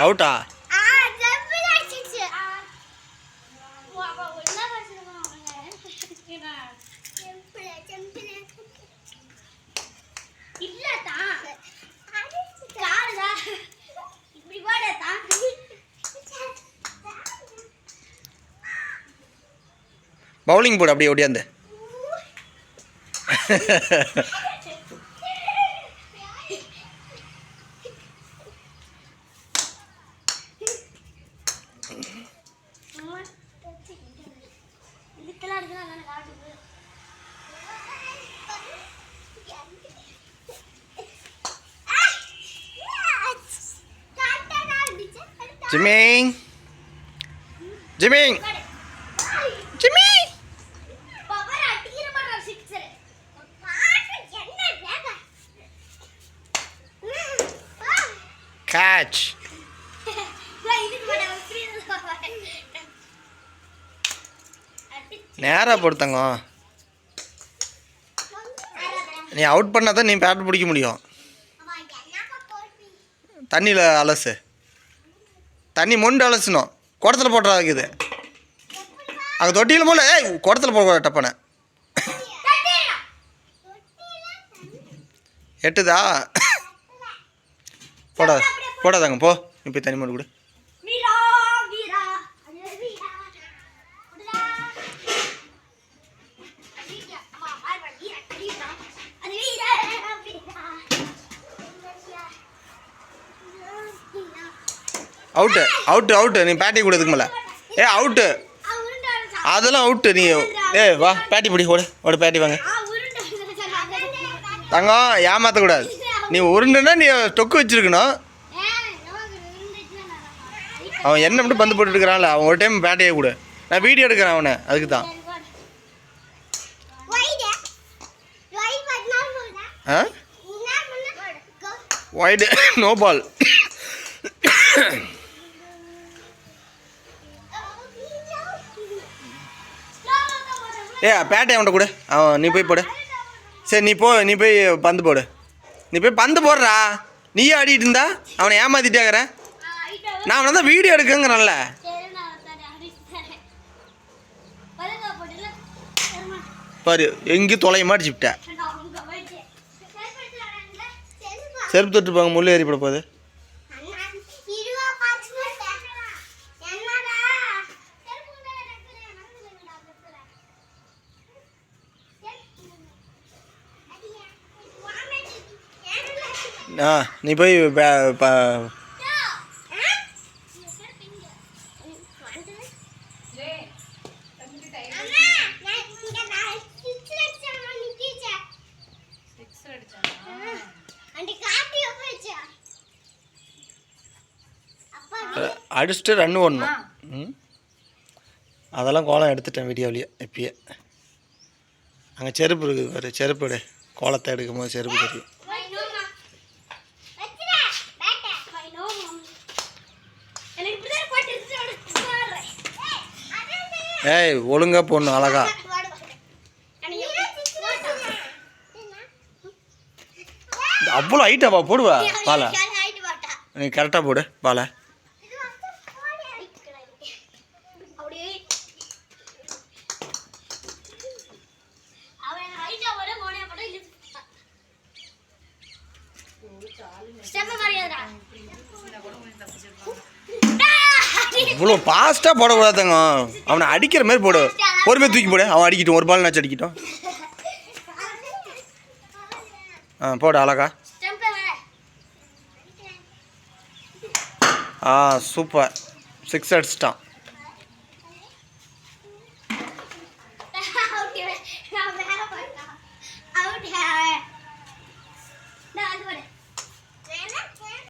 அவுட்டா? பவுலிங் போடு அப்படியே ஓடியாந்து. Jiming. Jiming. நேராக பொறுத்தங்க நீ அவுட் பண்ணால் தான் நீ பேட் பிடிக்க முடியும். தண்ணியில் அலசு. தண்ணி மொண்டு அலசணும். குடத்துல போட்டுறா இருக்குது. அங்கே தொட்டியில் போல ஏய் குடத்துல போட டப்பனை. எட்டுதா? போடாத போடாதாங்க போ. நீ போய் தண்ணி மொண்டு கொடு. அவுட்டு அவுட்டு அவுட்டு நீ பேட்டி கூட இதுக்கு மேலே. ஏ அவுட்டு. அதெல்லாம் அவுட்டு நீ ஏ வா பேட்டி பிடி ஓடு ஓடு பேட்டி வாங்க. தங்கம் ஏமாற்றக்கூடாது நீ உருண்டுனா நீ தொக்கு வச்சிருக்கணும் ஏய், நமக்கு உருண்டைச்சுன்னா நான் அவன் என்ன மட்டும் பந்து போட்டுட்டு இருக்கிறான்ல அவன் ஒரு டைம் பேட்டையே கொடு. நான் வீடியோ எடுக்கிறேன் அவனை அதுக்கு தான். ஆ? ஒய்டு நோ பால் ஏ பேட்டை அவன்கிட்ட கொடு? அவன் நீ போய் போடு. சரி நீ போ நீ போய் பந்து போடு. நீ போய் பந்து போடுறா. நீயே ஆடிட்டு இருந்தா அவனை ஏமாத்திட்டாக்கிற நான் அவனை தான் வீடியோ எடுக்கங்கிறேன்ல. பாரு எங்கேயும் தொலைய மாட்டிச்சுட்ட செருப்பு. தொட்டு போங்க முள்ளு ஏறி போட போகுது. ஆ நீ போய் அடிச்சுட்டு ரன் ஓடணும். ம்? அதெல்லாம் கோலம் எடுத்துட்டேன் வீடியோவிலேயே இப்பயே. அங்கே செருப்பு இருக்குது பாரு செருப்பு எடு. கோலத்தை எடுக்கும் போது செருப்பு தெரியும். ஏய் ஒழுங்கா போடணும் அழகா. அவ்வளோ ஹைட்டாப்பா போடுவா பாலை. நீ கரெக்டாக போடு பாலை. இவ்வளோ ஃபாஸ்ட்டாக போடக்கூடாதுங்க. அவனை அடிக்கிற மாதிரி போடு. பொறுமையாக தூக்கி போடு. அவன் அடிக்கட்டும். ஒரு பால் நாச்சு அடிக்கட்டும். ஆ போடு அழகா. ஆ சூப்பர் சிக்ஸ் அடிச்சிட்டான்.